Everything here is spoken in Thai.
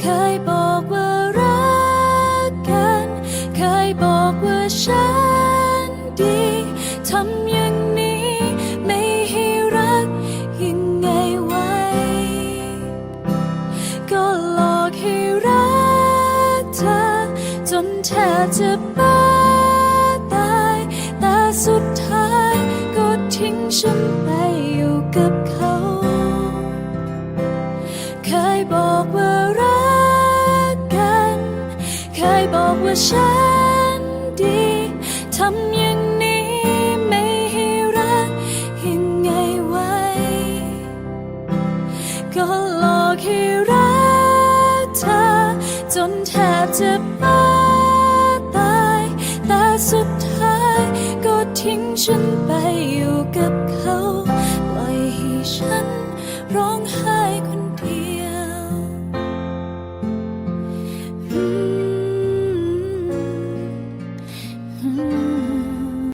เคยบอกว่ารักกัน เคยบอกว่าฉันดี ทำอย่างนี้ไม่ให้รักยังไงไว้ ก็หลอกให้รักเธอ จนแทบจะบ้าตาย แต่สุดท้ายก็ทิ้งฉันไปอยู่กับเขา เคยบอกว่า เคยบอกว่าฉันดี ทำอย่างนี้ไม่ให้รักยังไงไว้ ก็หลอกให้รักเธอ จนแทบจะบ้าตาย แต่สุดท้ายก็ทิ้งฉันไปอยู่กับเขา ปล่อยให้ฉันร้องไห้คนเดียว Mm-hmm.